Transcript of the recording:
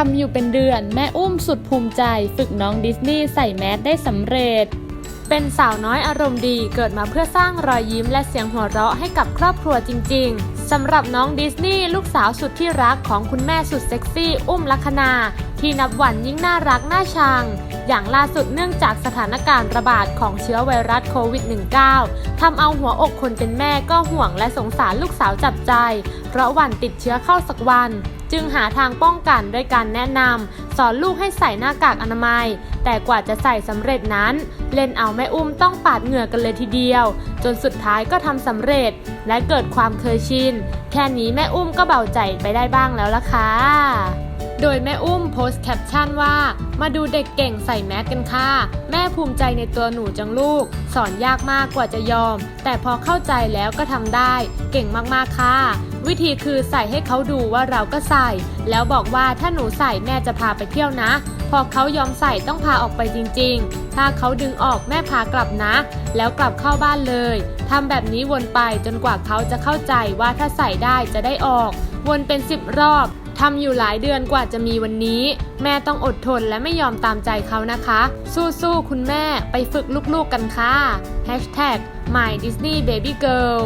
ทำอยู่เป็นเดือน แม่อุ้มสุดภูมิใจ ฝึกน้องดิสนีย์ใส่แมสได้สำเร็จ เป็นสาวน้อยอารมณ์ดีเกิดมาเพื่อสร้างรอยยิ้มและเสียงหัวเราะให้กับครอบครัวจริง ๆสำหรับน้องดิสนีย์ลูกสาวสุดที่รักของคุณแม่สุดเซ็กซี่ อุ้มลัคนา ที่นับวันยิ่งน่ารักน่าชัง อย่างล่าสุดเนื่องจากสถานการณ์ระบาดของเชื้อไวรัสโควิด -19 ทำเอาหัวอกคนเป็นแม่ก็ห่วงและสงสารลูกสาวจับใจ เพราะหวันติดเชื้อเข้าสักวัน จึงหาทางป้องกันด้วยการแนะนำสอนลูกให้ใส่หน้ากากอนามัย แต่กว่าจะใส่สำเร็จนั้น เล่นเอาแม่อุ้มต้องปาดเหงื่อกันเลยทีเดียว จนสุดท้ายก็ทำสำเร็จ และเกิดความเคยชิน แค่นี้แม่อุ้มก็เบาใจไปได้บ้างแล้วล่ะค่ะ โดยแม่อุ้มโพสต์แคปชั่นว่า มาดูเด็กเก่งใส่แมสกันค่ะ แม่ภูมิใจในตัวหนูจังลูก สอนยากมากกว่าจะยอม แต่พอเข้าใจแล้วก็ทำได้ เก่งมากๆค่ะ วิธีคือใส่ให้เขาดูว่าเราก็ใส่ แล้วบอกว่าถ้าหนูใส่แม่จะพาไปเที่ยวนะ พอเขายอมใส่ต้องพาออกไปจริง ๆ ถ้าเขาดึงออกแม่พากลับนะ แล้วกลับเข้าบ้านเลยทำแบบนี้วนไปจนกว่าเขาจะเข้าใจว่าถ้าใส่ได้จะได้ออก วนเป็นสิบรอบ ทำอยู่หลายเดือนกว่าจะมีวันนี้ แม่ต้องอดทนและไม่ยอมตามใจเขานะคะ สู้ๆคุณแม่ไปฝึกลูกๆกันค่ะ Hashtag My Disney Baby Girl